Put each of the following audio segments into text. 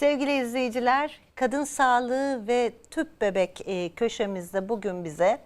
Sevgili izleyiciler, kadın sağlığı ve tüp bebek e, köşemizde bugün bize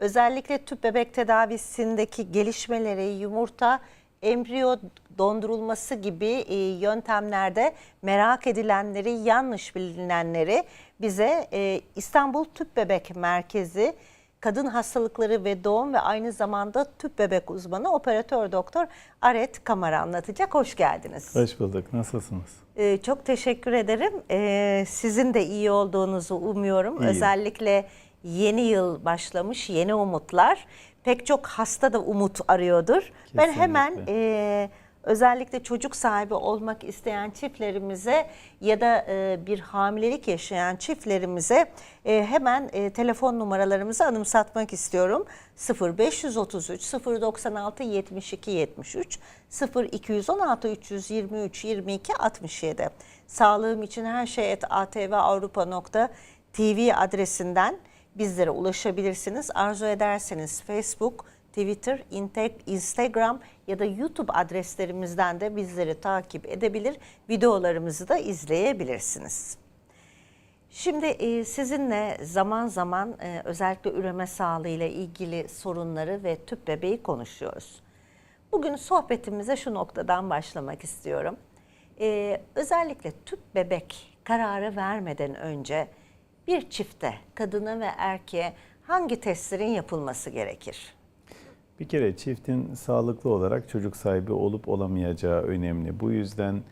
özellikle tüp bebek tedavisindeki gelişmeleri, yumurta, embriyo dondurulması gibi e, yöntemlerde merak edilenleri, yanlış bilinenleri bize e, İstanbul Tüp Bebek Merkezi kadın hastalıkları ve doğum ve aynı zamanda tüp bebek uzmanı operatör doktor Aret Kamara anlatacak. Hoş geldiniz. Hoş bulduk. Nasılsınız? Ee, çok teşekkür ederim. Ee, sizin de iyi olduğunuzu umuyorum. İyiyim. Özellikle yeni yıl başlamış, yeni umutlar. Pek çok hasta da umut arıyordur. Ben Kesinlikle. hemen e, özellikle çocuk sahibi olmak isteyen çiftlerimize ya da e, bir hamilelik yaşayan çiftlerimize e, hemen e, telefon numaralarımızı anımsatmak istiyorum. 0533 096 72 73 0216 323 22 67 Sağlığım için her şey et atvavrupa.tv adresinden bizlere ulaşabilirsiniz. Arzu ederseniz Facebook, Twitter, Instagram ya da YouTube adreslerimizden de bizleri takip edebilir, videolarımızı da izleyebilirsiniz. Şimdi e, sizinle zaman zaman e, özellikle üreme sağlığı ile ilgili sorunları ve tüp bebeği konuşuyoruz. Bugün sohbetimize şu noktadan başlamak istiyorum. E, özellikle tüp bebek kararı vermeden önce bir çifte, kadına ve erkeğe hangi testlerin yapılması gerekir? Bir kere çiftin sağlıklı olarak çocuk sahibi olup olamayacağı önemli. Bu yüzden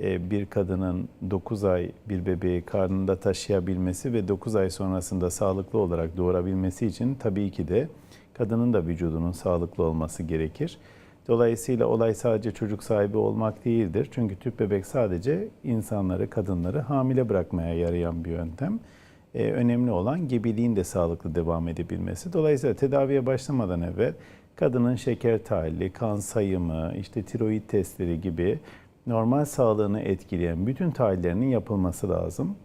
e, bir kadının 9 ay bir bebeği karnında taşıyabilmesi ve 9 ay sonrasında sağlıklı olarak doğurabilmesi için tabii ki de kadının da vücudunun sağlıklı olması gerekir. Dolayısıyla olay sadece çocuk sahibi olmak değildir. Çünkü tüp bebek sadece insanları, kadınları hamile bırakmaya yarayan bir yöntem. Ee, önemli olan gebeliğin de sağlıklı devam edebilmesi. Dolayısıyla tedaviye başlamadan evvel kadının şeker tahlili, kan sayımı, işte tiroid testleri gibi normal sağlığını etkileyen bütün tahlillerinin yapılması lazım.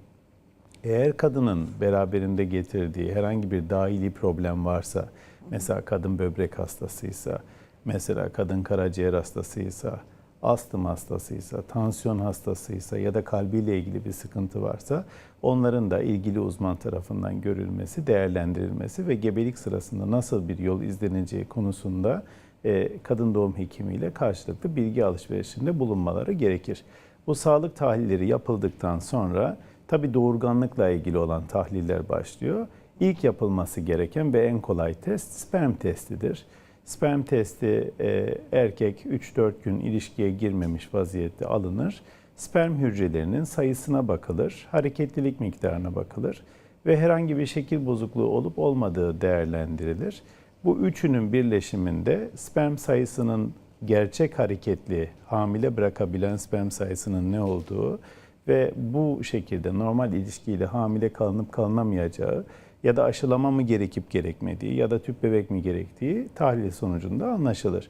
Eğer kadının beraberinde getirdiği herhangi bir dahili problem varsa, mesela kadın böbrek hastasıysa, mesela kadın karaciğer hastasıysa, astım hastasıysa, tansiyon hastasıysa ya da kalbiyle ilgili bir sıkıntı varsa onların da ilgili uzman tarafından görülmesi, değerlendirilmesi ve gebelik sırasında nasıl bir yol izleneceği konusunda e, kadın doğum hekimiyle karşılıklı bilgi alışverişinde bulunmaları gerekir. Bu sağlık tahlilleri yapıldıktan sonra tabi doğurganlıkla ilgili olan tahliller başlıyor. İlk yapılması gereken ve en kolay test sperm testidir. Sperm testi e, erkek 3-4 gün ilişkiye girmemiş vaziyette alınır. Sperm hücrelerinin sayısına bakılır, hareketlilik miktarına bakılır ve herhangi bir şekil bozukluğu olup olmadığı değerlendirilir. Bu üçünün birleşiminde sperm sayısının gerçek hareketli, hamile bırakabilen sperm sayısının ne olduğu ve bu şekilde normal ilişkiyle hamile kalınıp kalınamayacağı ya da aşılama mı gerekip gerekmediği ya da tüp bebek mi gerektiği tahlil sonucunda anlaşılır.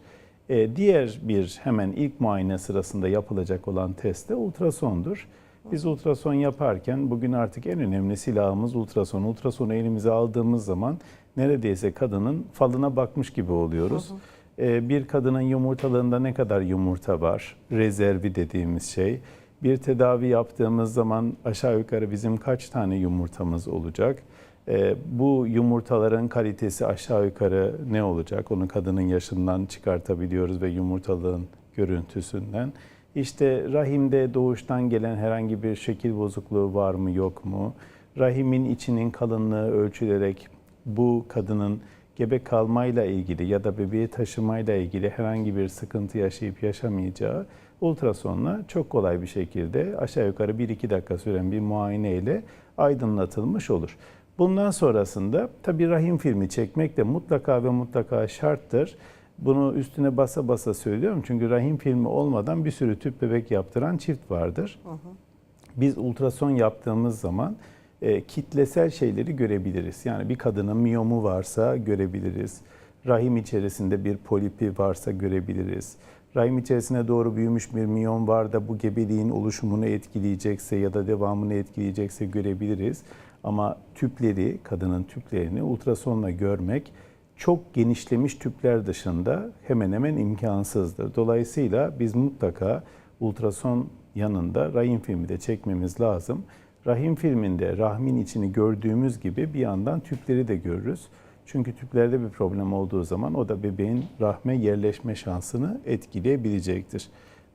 Ee, diğer bir hemen ilk muayene sırasında yapılacak olan test de ultrasondur. Biz ultrason yaparken bugün artık en önemli silahımız ultrason. Ultrasonu elimize aldığımız zaman neredeyse kadının falına bakmış gibi oluyoruz. Ee, bir kadının yumurtalığında ne kadar yumurta var? Rezervi dediğimiz şey. Bir tedavi yaptığımız zaman aşağı yukarı bizim kaç tane yumurtamız olacak? Ee, bu yumurtaların kalitesi aşağı yukarı ne olacak? Onu kadının yaşından çıkartabiliyoruz ve yumurtalığın görüntüsünden. İşte rahimde doğuştan gelen herhangi bir şekil bozukluğu var mı yok mu? Rahimin içinin kalınlığı ölçülerek bu kadının gebe kalmayla ilgili ya da bebeği taşımayla ilgili herhangi bir sıkıntı yaşayıp yaşamayacağı ultrasonla çok kolay bir şekilde aşağı yukarı 1-2 dakika süren bir muayene ile aydınlatılmış olur. Bundan sonrasında tabii rahim filmi çekmek de mutlaka ve mutlaka şarttır. Bunu üstüne basa basa söylüyorum çünkü rahim filmi olmadan bir sürü tüp bebek yaptıran çift vardır. Biz ultrason yaptığımız zaman e, kitlesel şeyleri görebiliriz. Yani bir kadının miyomu varsa görebiliriz. Rahim içerisinde bir polipi varsa görebiliriz. Rahim içerisine doğru büyümüş bir miyom var da bu gebeliğin oluşumunu etkileyecekse ya da devamını etkileyecekse görebiliriz. Ama tüpleri, kadının tüplerini ultrasonla görmek çok genişlemiş tüpler dışında hemen hemen imkansızdır. Dolayısıyla biz mutlaka ultrason yanında rahim filmi de çekmemiz lazım. Rahim filminde rahmin içini gördüğümüz gibi bir yandan tüpleri de görürüz. Çünkü tüplerde bir problem olduğu zaman o da bebeğin rahme yerleşme şansını etkileyebilecektir.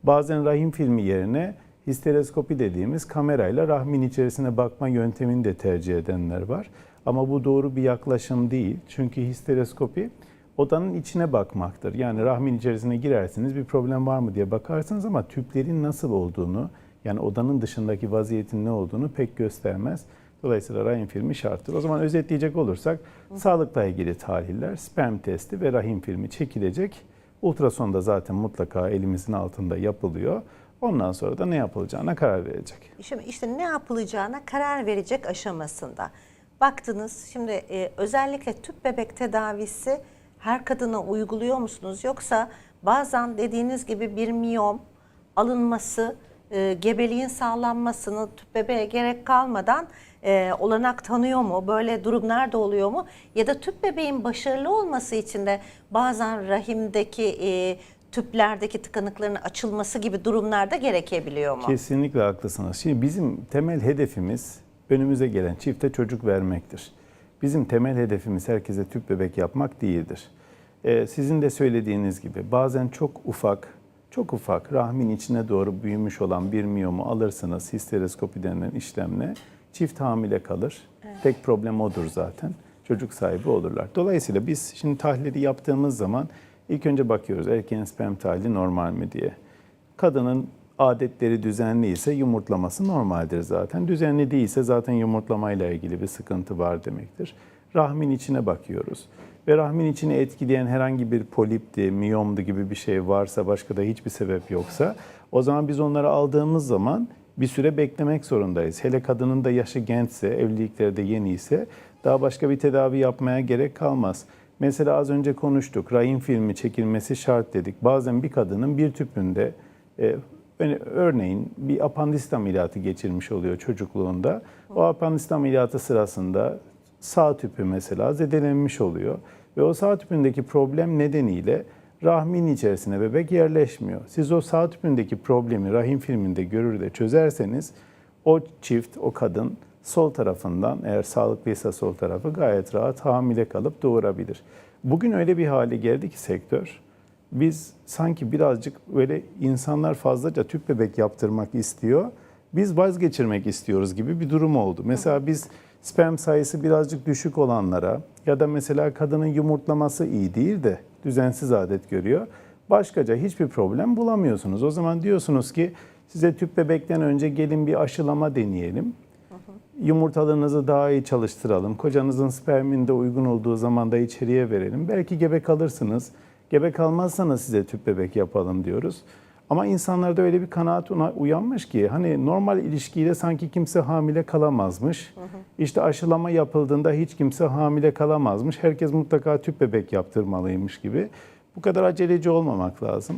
Bazen rahim filmi yerine histeroskopi dediğimiz kamerayla rahmin içerisine bakma yöntemini de tercih edenler var. Ama bu doğru bir yaklaşım değil. Çünkü histeroskopi odanın içine bakmaktır. Yani rahmin içerisine girersiniz bir problem var mı diye bakarsınız ama tüplerin nasıl olduğunu yani odanın dışındaki vaziyetin ne olduğunu pek göstermez. Dolayısıyla rahim filmi şarttır. O zaman özetleyecek olursak sağlıkla ilgili tahliller, sperm testi ve rahim filmi çekilecek. Ultrason da zaten mutlaka elimizin altında yapılıyor. Ondan sonra da ne yapılacağına karar verecek. Şimdi işte ne yapılacağına karar verecek aşamasında. Baktınız şimdi e, özellikle tüp bebek tedavisi her kadına uyguluyor musunuz? Yoksa bazen dediğiniz gibi bir miyom alınması, e, gebeliğin sağlanmasını tüp bebeğe gerek kalmadan e, olanak tanıyor mu? Böyle durumlar da oluyor mu? Ya da tüp bebeğin başarılı olması için de bazen rahimdeki e, tüplerdeki tıkanıkların açılması gibi durumlarda gerekebiliyor mu? Kesinlikle haklısınız. Şimdi bizim temel hedefimiz önümüze gelen çifte çocuk vermektir. Bizim temel hedefimiz herkese tüp bebek yapmak değildir. Ee, sizin de söylediğiniz gibi bazen çok ufak, çok ufak rahmin içine doğru büyümüş olan bir miyomu alırsınız histeroskopi denilen işlemle. Çift hamile kalır. Tek problem odur zaten. Çocuk sahibi olurlar. Dolayısıyla biz şimdi tahlili yaptığımız zaman ilk önce bakıyoruz erkeğin sperm tahlili normal mi diye. Kadının adetleri düzenli ise yumurtlaması normaldir zaten. Düzenli değilse zaten yumurtlamayla ilgili bir sıkıntı var demektir. Rahmin içine bakıyoruz. Ve rahmin içini etkileyen herhangi bir polipti, miyomdu gibi bir şey varsa, başka da hiçbir sebep yoksa o zaman biz onları aldığımız zaman bir süre beklemek zorundayız. Hele kadının da yaşı gençse, evlilikleri de yeni ise daha başka bir tedavi yapmaya gerek kalmaz. Mesela az önce konuştuk, rahim filmi çekilmesi şart dedik. Bazen bir kadının bir tüpünde e, Örneğin bir apandisit ameliyatı geçirmiş oluyor çocukluğunda. O apandisit ameliyatı sırasında sağ tüpü mesela zedelenmiş oluyor. Ve o sağ tüpündeki problem nedeniyle rahmin içerisine bebek yerleşmiyor. Siz o sağ tüpündeki problemi rahim filminde görür de çözerseniz o çift, o kadın sol tarafından eğer sağlıklıysa sol tarafı gayet rahat hamile kalıp doğurabilir. Bugün öyle bir hale geldi ki sektör biz sanki birazcık böyle insanlar fazlaca tüp bebek yaptırmak istiyor. Biz vazgeçirmek istiyoruz gibi bir durum oldu. Mesela biz sperm sayısı birazcık düşük olanlara ya da mesela kadının yumurtlaması iyi değil de düzensiz adet görüyor. Başkaca hiçbir problem bulamıyorsunuz. O zaman diyorsunuz ki size tüp bebekten önce gelin bir aşılama deneyelim. Yumurtalarınızı daha iyi çalıştıralım. Kocanızın sperminde uygun olduğu zaman da içeriye verelim. Belki gebe kalırsınız. Gebe kalmazsanız size tüp bebek yapalım diyoruz. Ama insanlarda öyle bir kanaat uyanmış ki hani normal ilişkiyle sanki kimse hamile kalamazmış. İşte aşılama yapıldığında hiç kimse hamile kalamazmış. Herkes mutlaka tüp bebek yaptırmalıymış gibi. Bu kadar aceleci olmamak lazım.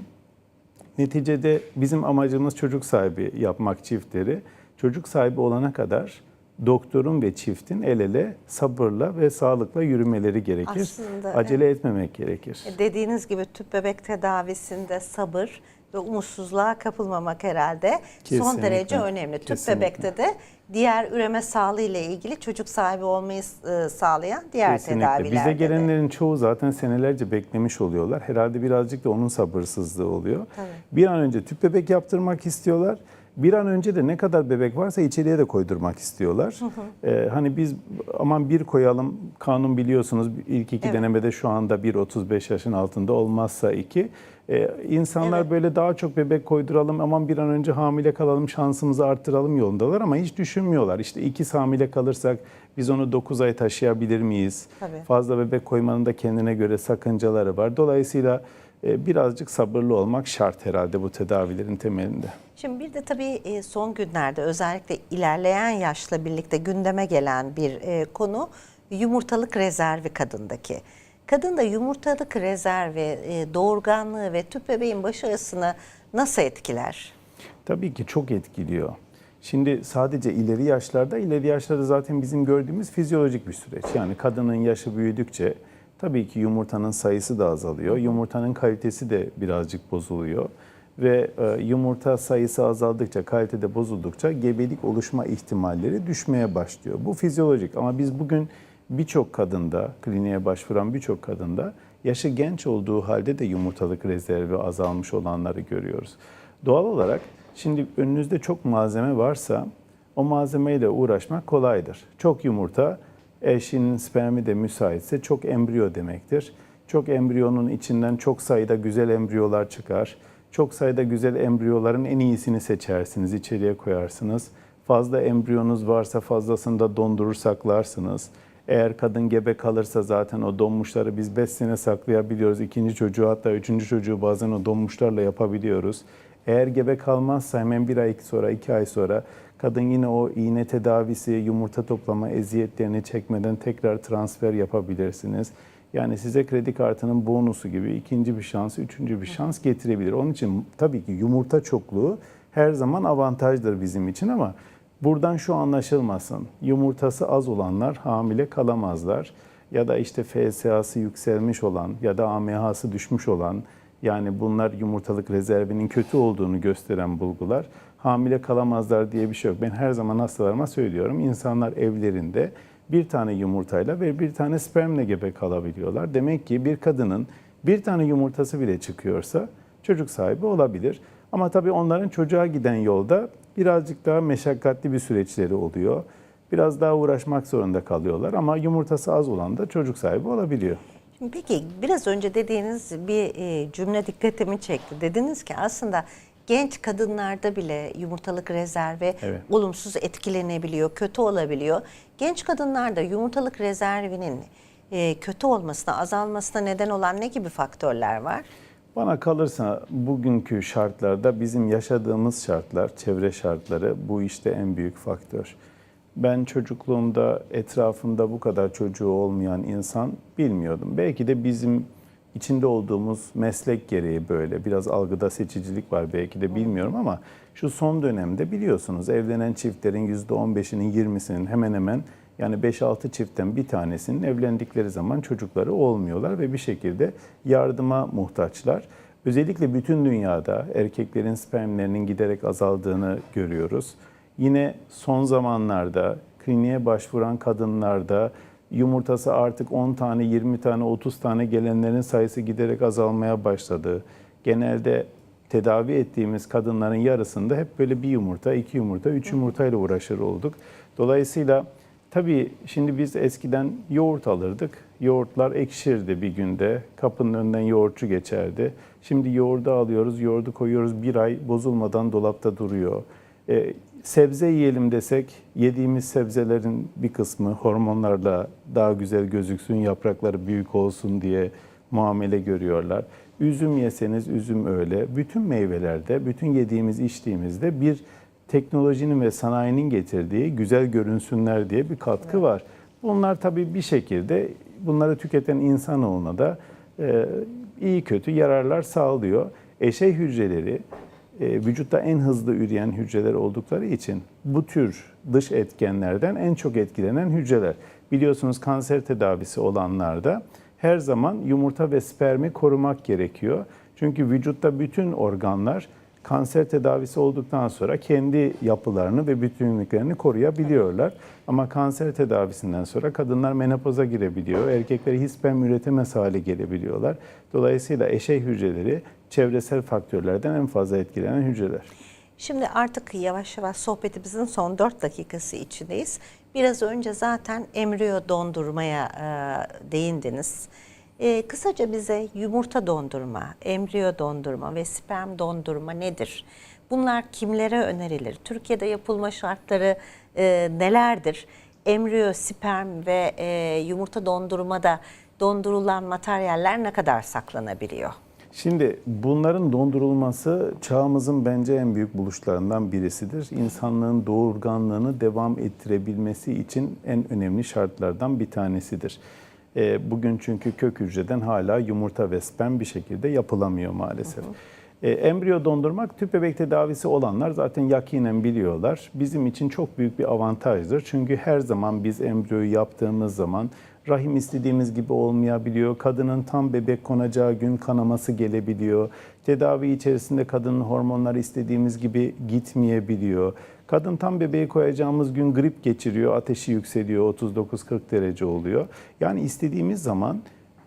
Neticede bizim amacımız çocuk sahibi yapmak çiftleri. Çocuk sahibi olana kadar doktorun ve çiftin el ele sabırla ve sağlıkla yürümeleri gerekir. Aslında, Acele etmemek gerekir. Dediğiniz gibi tüp bebek tedavisinde sabır ve umutsuzluğa kapılmamak herhalde son Kesinlikle, derece önemli. Tüp kesinlikle. bebekte de diğer üreme sağlığı ile ilgili çocuk sahibi olmayı e, sağlayan diğer Kesinlikle. tedavilerde Bize de. gelenlerin çoğu zaten senelerce beklemiş oluyorlar. Herhalde birazcık da onun sabırsızlığı oluyor. Tabii. Bir an önce tüp bebek yaptırmak istiyorlar. Bir an önce de ne kadar bebek varsa içeriye de koydurmak istiyorlar. Ee, hani biz aman bir koyalım, kanun biliyorsunuz ilk iki Evet. denemede şu anda 1-35 yaşın altında olmazsa iki. Ee, insanlar Evet. böyle daha çok bebek koyduralım, aman bir an önce hamile kalalım, şansımızı arttıralım yolundalar ama hiç düşünmüyorlar. İşte iki hamile kalırsak biz onu 9 ay taşıyabilir miyiz? Tabii. Fazla bebek koymanın da kendine göre sakıncaları var. Dolayısıyla birazcık sabırlı olmak şart herhalde bu tedavilerin temelinde. Şimdi bir de tabii e, son günlerde özellikle ilerleyen yaşla birlikte gündeme gelen bir e, konu yumurtalık rezervi kadındaki. Kadında yumurtalık rezervi, e, doğurganlığı ve tüp bebeğin başarısını nasıl etkiler? Tabii ki çok etkiliyor. Şimdi sadece ileri yaşlarda, ileri yaşlarda zaten bizim gördüğümüz fizyolojik bir süreç. Yani kadının yaşı büyüdükçe tabii ki yumurtanın sayısı da azalıyor. Yumurtanın kalitesi de birazcık bozuluyor. ve e, yumurta sayısı azaldıkça, kalitede bozuldukça gebelik oluşma ihtimalleri düşmeye başlıyor. Bu fizyolojik ama biz bugün birçok kadında, kliniğe başvuran birçok kadında yaşı genç olduğu halde de yumurtalık rezervi azalmış olanları görüyoruz. Doğal olarak şimdi önünüzde çok malzeme varsa o malzemeyle uğraşmak kolaydır. Çok yumurta eşinin spermi de müsaitse çok embriyo demektir. Çok embriyonun içinden çok sayıda güzel embriyolar çıkar. Çok sayıda güzel embriyoların en iyisini seçersiniz, içeriye koyarsınız. Fazla embriyonuz varsa fazlasını da dondurur saklarsınız. Eğer kadın gebe kalırsa zaten o donmuşları biz 5 sene saklayabiliyoruz. İkinci çocuğu hatta üçüncü çocuğu bazen o donmuşlarla yapabiliyoruz. Eğer gebe kalmazsa hemen bir ay sonra, iki ay sonra kadın yine o iğne tedavisi, yumurta toplama eziyetlerini çekmeden tekrar transfer yapabilirsiniz. Yani size kredi kartının bonusu gibi ikinci bir şans, üçüncü bir şans getirebilir. Onun için tabii ki yumurta çokluğu her zaman avantajdır bizim için ama buradan şu anlaşılmasın. Yumurtası az olanlar hamile kalamazlar. Ya da işte FSH'sı yükselmiş olan ya da AMH'sı düşmüş olan yani bunlar yumurtalık rezervinin kötü olduğunu gösteren bulgular. Hamile kalamazlar diye bir şey yok. Ben her zaman hastalarıma söylüyorum. İnsanlar evlerinde bir tane yumurtayla ve bir tane spermle gebe kalabiliyorlar. Demek ki bir kadının bir tane yumurtası bile çıkıyorsa çocuk sahibi olabilir. Ama tabii onların çocuğa giden yolda birazcık daha meşakkatli bir süreçleri oluyor. Biraz daha uğraşmak zorunda kalıyorlar ama yumurtası az olan da çocuk sahibi olabiliyor. Peki biraz önce dediğiniz bir e, cümle dikkatimi çekti. Dediniz ki aslında genç kadınlarda bile yumurtalık rezervi Evet. olumsuz etkilenebiliyor, kötü olabiliyor. Genç kadınlarda yumurtalık rezervinin e, kötü olmasına, azalmasına neden olan ne gibi faktörler var? Bana kalırsa bugünkü şartlarda bizim yaşadığımız şartlar, çevre şartları bu işte en büyük faktör. Ben çocukluğumda etrafımda bu kadar çocuğu olmayan insan bilmiyordum. Belki de bizim içinde olduğumuz meslek gereği böyle. Biraz algıda seçicilik var belki de bilmiyorum ama şu son dönemde biliyorsunuz evlenen çiftlerin %15'inin 20'sinin hemen hemen yani 5-6 çiftten bir tanesinin evlendikleri zaman çocukları olmuyorlar ve bir şekilde yardıma muhtaçlar. Özellikle bütün dünyada erkeklerin spermlerinin giderek azaldığını görüyoruz. Yine son zamanlarda kliniğe başvuran kadınlarda yumurtası artık 10 tane, 20 tane, 30 tane gelenlerin sayısı giderek azalmaya başladı. Genelde tedavi ettiğimiz kadınların yarısında hep böyle bir yumurta, iki yumurta, üç yumurtayla uğraşır olduk. Dolayısıyla tabii şimdi biz eskiden yoğurt alırdık. Yoğurtlar ekşirdi bir günde. Kapının önünden yoğurtçu geçerdi. Şimdi yoğurdu alıyoruz, yoğurdu koyuyoruz. Bir ay bozulmadan dolapta duruyor. Ee, sebze yiyelim desek yediğimiz sebzelerin bir kısmı hormonlarla daha güzel gözüksün, yaprakları büyük olsun diye muamele görüyorlar. Üzüm yeseniz üzüm öyle. Bütün meyvelerde, bütün yediğimiz içtiğimizde bir teknolojinin ve sanayinin getirdiği güzel görünsünler diye bir katkı var. Bunlar tabii bir şekilde bunları tüketen insanoğluna da e, iyi kötü yararlar sağlıyor. Eşey hücreleri vücutta en hızlı üreyen hücreler oldukları için bu tür dış etkenlerden en çok etkilenen hücreler. Biliyorsunuz kanser tedavisi olanlarda her zaman yumurta ve spermi korumak gerekiyor. Çünkü vücutta bütün organlar kanser tedavisi olduktan sonra kendi yapılarını ve bütünlüklerini koruyabiliyorlar. Ama kanser tedavisinden sonra kadınlar menopoza girebiliyor, erkekleri hiç sperm üretemez hale gelebiliyorlar. Dolayısıyla eşey hücreleri çevresel faktörlerden en fazla etkilenen hücreler. Şimdi artık yavaş yavaş sohbetimizin son 4 dakikası içindeyiz. Biraz önce zaten embriyo dondurmaya değindiniz. E, kısaca bize yumurta dondurma, embriyo dondurma ve sperm dondurma nedir? Bunlar kimlere önerilir? Türkiye'de yapılma şartları e, nelerdir? Embriyo, sperm ve e, yumurta dondurmada dondurulan materyaller ne kadar saklanabiliyor? Şimdi bunların dondurulması çağımızın bence en büyük buluşlarından birisidir. İnsanlığın doğurganlığını devam ettirebilmesi için en önemli şartlardan bir tanesidir. E, Bugün çünkü kök hücreden hala yumurta ve sperm bir şekilde yapılamıyor maalesef. E, embriyo dondurmak tüp bebek tedavisi olanlar zaten yakinen biliyorlar. Bizim için çok büyük bir avantajdır. Çünkü her zaman biz embriyoyu yaptığımız zaman Rahim istediğimiz gibi olmayabiliyor. Kadının tam bebek konacağı gün kanaması gelebiliyor. Tedavi içerisinde kadının hormonları istediğimiz gibi gitmeyebiliyor. Kadın tam bebeği koyacağımız gün grip geçiriyor, ateşi yükseliyor, 39-40 derece oluyor. Yani istediğimiz zaman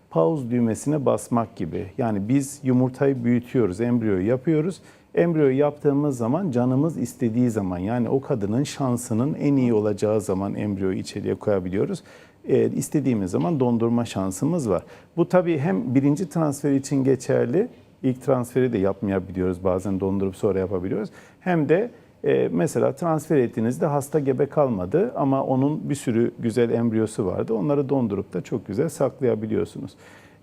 pause düğmesine basmak gibi. Yani biz yumurtayı büyütüyoruz, embriyoyu yapıyoruz. Embriyoyu yaptığımız zaman canımız istediği zaman yani o kadının şansının en iyi olacağı zaman embriyoyu içeriye koyabiliyoruz. Ee, istediğimiz zaman dondurma şansımız var. Bu tabii hem birinci transfer için geçerli, ilk transferi de yapmayabiliyoruz bazen dondurup sonra yapabiliyoruz. Hem de e, mesela transfer ettiğinizde hasta gebe kalmadı ama onun bir sürü güzel embriyosu vardı. Onları dondurup da çok güzel saklayabiliyorsunuz.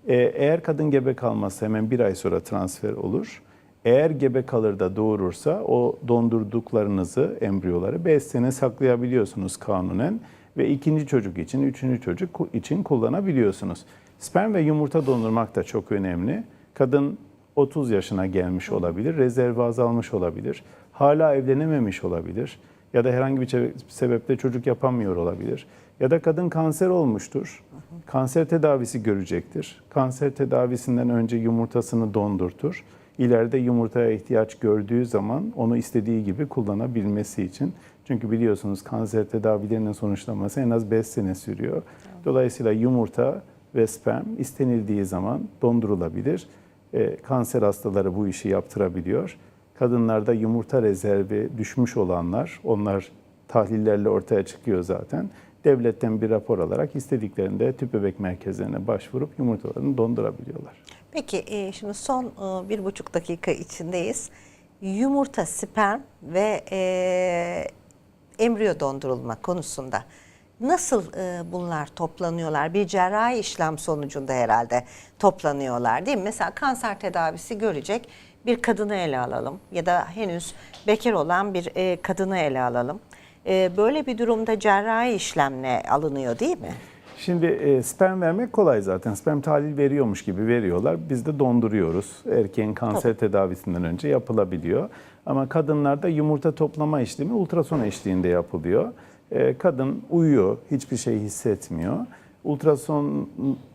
E, eğer kadın gebe kalmazsa hemen bir ay sonra transfer olur. Eğer gebe kalır da doğurursa o dondurduklarınızı, embriyoları 5 sene saklayabiliyorsunuz kanunen ve ikinci çocuk için, üçüncü çocuk için kullanabiliyorsunuz. Sperm ve yumurta dondurmak da çok önemli. Kadın 30 yaşına gelmiş olabilir, rezervi azalmış olabilir, hala evlenememiş olabilir ya da herhangi bir sebeple çocuk yapamıyor olabilir. Ya da kadın kanser olmuştur, kanser tedavisi görecektir. Kanser tedavisinden önce yumurtasını dondurtur. İleride yumurtaya ihtiyaç gördüğü zaman onu istediği gibi kullanabilmesi için. Çünkü biliyorsunuz kanser tedavilerinin sonuçlanması en az 5 sene sürüyor. Dolayısıyla yumurta ve sperm istenildiği zaman dondurulabilir. E, kanser hastaları bu işi yaptırabiliyor. Kadınlarda yumurta rezervi düşmüş olanlar, onlar tahlillerle ortaya çıkıyor zaten. Devletten bir rapor alarak istediklerinde tüp bebek merkezlerine başvurup yumurtalarını dondurabiliyorlar. Peki e, şimdi son e, bir buçuk dakika içindeyiz. Yumurta, sperm ve e, embriyo dondurulma konusunda nasıl e, bunlar toplanıyorlar? Bir cerrahi işlem sonucunda herhalde toplanıyorlar değil mi? Mesela kanser tedavisi görecek bir kadını ele alalım ya da henüz bekar olan bir e, kadını ele alalım. E, böyle bir durumda cerrahi işlemle alınıyor değil mi? Şimdi e, sperm vermek kolay zaten. Sperm tahlil veriyormuş gibi veriyorlar. Biz de donduruyoruz. Erkeğin kanser tedavisinden önce yapılabiliyor. Ama kadınlarda yumurta toplama işlemi ultrason eşliğinde yapılıyor. E, kadın uyuyor, hiçbir şey hissetmiyor. Ultrason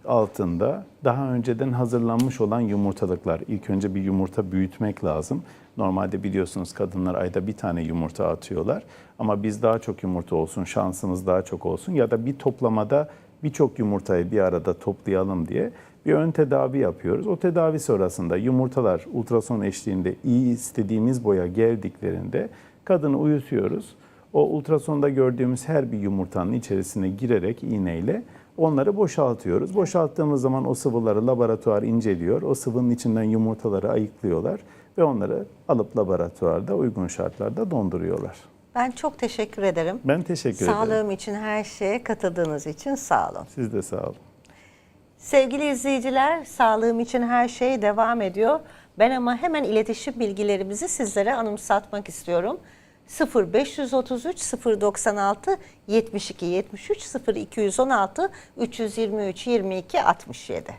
altında daha önceden hazırlanmış olan yumurtalıklar. İlk önce bir yumurta büyütmek lazım. Normalde biliyorsunuz kadınlar ayda bir tane yumurta atıyorlar. Ama biz daha çok yumurta olsun, şansımız daha çok olsun ya da bir toplamada birçok yumurtayı bir arada toplayalım diye bir ön tedavi yapıyoruz. O tedavi sonrasında yumurtalar ultrason eşliğinde iyi istediğimiz boya geldiklerinde kadını uyutuyoruz. O ultrasonda gördüğümüz her bir yumurtanın içerisine girerek iğneyle onları boşaltıyoruz. Boşalttığımız zaman o sıvıları laboratuvar inceliyor. O sıvının içinden yumurtaları ayıklıyorlar ve onları alıp laboratuvarda uygun şartlarda donduruyorlar. Ben çok teşekkür ederim. Ben teşekkür ederim. Sağlığım için her şeye katıldığınız için sağ olun. Siz de sağ olun. Sevgili izleyiciler, sağlığım için her şey devam ediyor. Ben ama hemen iletişim bilgilerimizi sizlere anımsatmak istiyorum. 0533 096 72 73 0216 323 22 67